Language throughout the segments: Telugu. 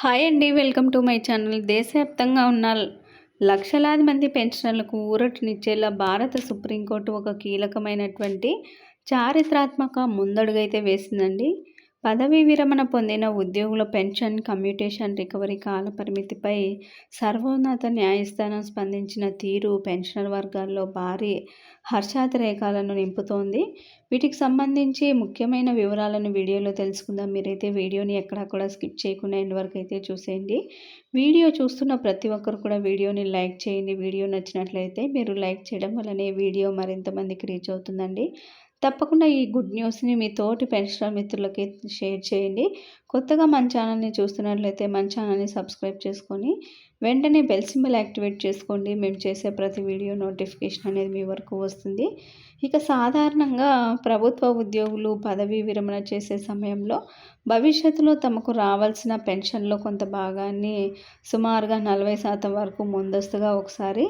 హాయ్ అండి వెల్కమ్ టు మై ఛానల్. దేశవ్యాప్తంగా ఉన్న లక్షలాది మంది పెన్షనర్లకు ఊరటనిచ్చేలా భారత సుప్రీంకోర్టు ఒక కీలకమైనటువంటి చారిత్రాత్మక ముందడుగైతే వేసిందండి. పదవీ విరమణ పొందిన ఉద్యోగుల పెన్షన్ కమ్యూటేషన్ రికవరీ కాల పరిమితిపై సర్వోన్నత న్యాయస్థానం స్పందించిన తీరు పెన్షనర్ వర్గాల్లో భారీ హర్షాతిరేకాలను నింపుతోంది. వీటికి సంబంధించి ముఖ్యమైన వివరాలను వీడియోలో తెలుసుకుందాం. మీరైతే వీడియోని ఎక్కడా కూడా స్కిప్ చేయకుండా ఎండ్ వరకు అయితే చూసేయండి. వీడియో చూస్తున్న ప్రతి ఒక్కరు కూడా వీడియోని లైక్ చేయండి. వీడియో నచ్చినట్లయితే మీరు లైక్ చేయడం వల్లనే వీడియో మరింత మందికి రీచ్ అవుతుందండి. తప్పకుండా ఈ గుడ్ న్యూస్ని మీ తోటి పెన్షనర్ మిత్రులకి షేర్ చేయండి. కొత్తగా మన ఛానల్ని చూస్తున్నట్లయితే మన ఛానల్ని సబ్స్క్రైబ్ చేసుకొని వెంటనే బెల్ సింబల్ యాక్టివేట్ చేసుకోండి. మేము చేసే ప్రతి వీడియో నోటిఫికేషన్ అనేది మీ వరకు వస్తుంది. ఇక సాధారణంగా ప్రభుత్వ ఉద్యోగులు పదవీ విరమణ చేసే సమయంలో భవిష్యత్తులో తమకు రావాల్సిన పెన్షన్లో కొంత భాగాన్ని సుమారుగా నలభై శాతం వరకు ముందస్తుగా ఒకసారి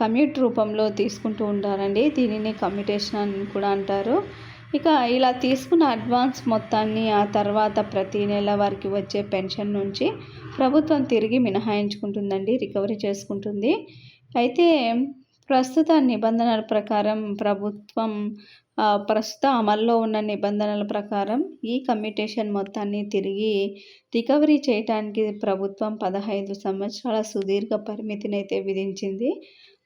కమ్యూట్ రూపంలో తీసుకుంటూ ఉంటారండి దీనిని కమ్యూటేషన్ అని కూడా అంటారు. ఇక ఇలా తీసుకున్న అడ్వాన్స్ మొత్తాన్ని ఆ తర్వాత ప్రతి నెల వారికి వచ్చే పెన్షన్ నుంచి ప్రభుత్వం తిరిగి మినహాయించుకుంటుందండి రికవరీ చేసుకుంటుంది. అయితే ప్రస్తుత నిబంధనల ప్రకారం ప్రభుత్వం ప్రస్తుత అమల్లో ఉన్న నిబంధనల ప్రకారం ఈ కమ్యూటేషన్ మొత్తాన్ని తిరిగి రికవరీ చేయడానికి ప్రభుత్వం పదహైదు సంవత్సరాల సుదీర్ఘ పరిమితిని అయితే విధించింది.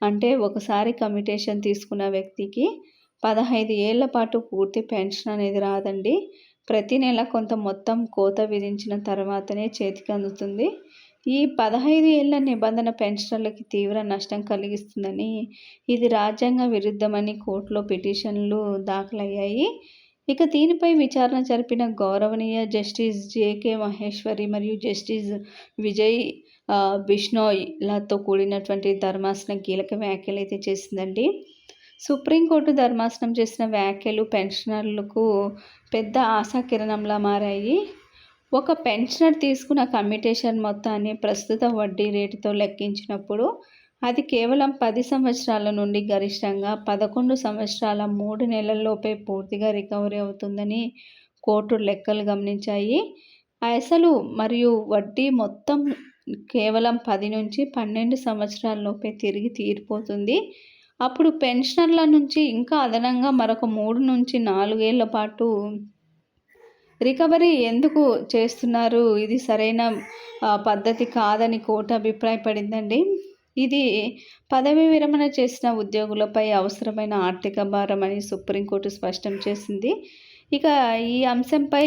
అంటే ఒకసారి కమ్యూటేషన్ తీసుకున్న వ్యక్తికి పదహైదు ఏళ్ళ పాటు పూర్తి పెన్షన్ అనేది రాదండి. ప్రతి నెల కొంత మొత్తం కోత విధించిన తర్వాతనే చేతికి అందుతుంది. ఈ పదహైదు ఏళ్ళ నిబంధన పెన్షనర్లకి తీవ్ర నష్టం కలిగిస్తుందని ఇది రాజ్యాంగ విరుద్ధమని కోర్టులో పిటిషన్లు దాఖలయ్యాయి. ఇక దీనిపై విచారణ జరిపిన గౌరవనీయ జస్టిస్ జేకే మహేశ్వరి మరియు జస్టిస్ విజయ్ బిష్నోయ్లతో కూడినటువంటి ధర్మాసనం కీలక వ్యాఖ్యలు అయితే చేసిందండి. సుప్రీంకోర్టు ధర్మాసనం చేసిన వ్యాఖ్యలు పెన్షనర్లకు పెద్ద ఆశాకిరణంలా మారాయి. ఒక పెన్షనర్ తీసుకున్న కమ్యూటేషన్ మొత్తాన్ని ప్రస్తుత వడ్డీ రేటుతో లెక్కించినప్పుడు అది కేవలం పది సంవత్సరాల నుండి గరిష్టంగా పదకొండు సంవత్సరాల మూడు నెలల్లోపే పూర్తిగా రికవరీ అవుతుందని కోర్టు లెక్కలు గమనించాయి. అసలు మరియు వడ్డీ మొత్తం కేవలం పది నుంచి పన్నెండు సంవత్సరాలలోపే తిరిగి తీరిపోతుంది. అప్పుడు పెన్షనర్ల నుంచి ఇంకా అదనంగా మరొక మూడు నుంచి నాలుగేళ్ళ పాటు రికవరీ ఎందుకు చేస్తున్నారు? ఇది సరైన పద్ధతి కాదని కోర్టు అభిప్రాయపడిందండి. ఇది పదవి విరమణ చేసిన ఉద్యోగులపై అవసరమైన ఆర్థిక భారం అని సుప్రీంకోర్టు స్పష్టం చేసింది. ఇక ఈ అంశంపై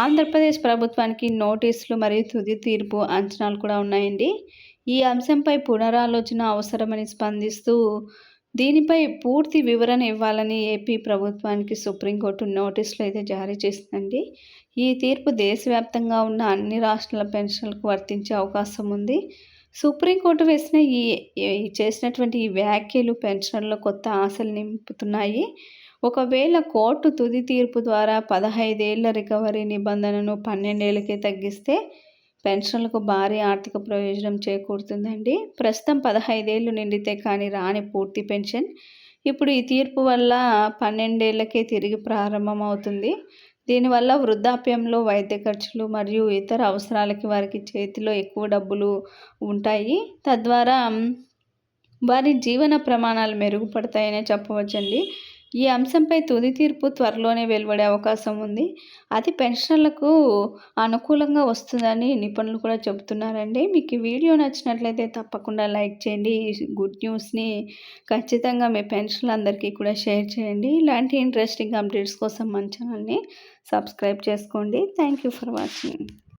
ఆంధ్రప్రదేశ్ ప్రభుత్వానికి నోటీసులు మరియు తుది తీర్పు అంచనాలు కూడా ఉన్నాయండి. ఈ అంశంపై పునరాలోచన అవసరమని స్పందిస్తూ దీనిపై పూర్తి వివరణ ఇవ్వాలని ఏపీ ప్రభుత్వానికి సుప్రీంకోర్టు నోటీసులు అయితే జారీ చేసిందండి. ఈ తీర్పు దేశవ్యాప్తంగా ఉన్న అన్ని రాష్ట్రాల పెన్షన్లకు వర్తించే అవకాశం ఉంది. సుప్రీంకోర్టు వేసిన ఈ చేసినటువంటి ఈ వ్యాఖ్యలు పెన్షన్లో కొత్త ఆశలు నింపుతున్నాయి. ఒకవేళ కోర్టు తుది తీర్పు ద్వారా పదహైదేళ్ళ రికవరీ నిబంధనను పన్నెండేళ్ళకే తగ్గిస్తే పెన్షన్లకు భారీ ఆర్థిక ప్రయోజనం చేకూరుతుందండి. ప్రస్తుతం పదహైదేళ్ళు నిండితే కానీ రాని పూర్తి పెన్షన్. ఇప్పుడు ఈ తీర్పు వల్ల పన్నెండేళ్ళకే తిరిగి ప్రారంభమవుతుంది. దీనివల్ల వృద్ధాప్యంలో వైద్య ఖర్చులు మరియు ఇతర అవసరాలకి వారికి చేతిలో ఎక్కువ డబ్బులు ఉంటాయి. తద్వారా వారి జీవన ప్రమాణాలు మెరుగుపడతాయనే చెప్పవచ్చండి. ఈ అంశంపై తుది తీర్పు త్వరలోనే వెలువడే అవకాశం ఉంది. అది పెన్షన్లకు అనుకూలంగా వస్తుందని నిపుణులు కూడా చెబుతున్నారండి. మీకు ఈ వీడియో నచ్చినట్లయితే తప్పకుండా లైక్ చేయండి. ఈ గుడ్ న్యూస్ని ఖచ్చితంగా మీ పెన్షన్లందరికీ కూడా షేర్ చేయండి. ఇలాంటి ఇంట్రెస్టింగ్ అప్డేట్స్ కోసం మన ఛానల్ని సబ్స్క్రైబ్ చేసుకోండి. Thank you for watching.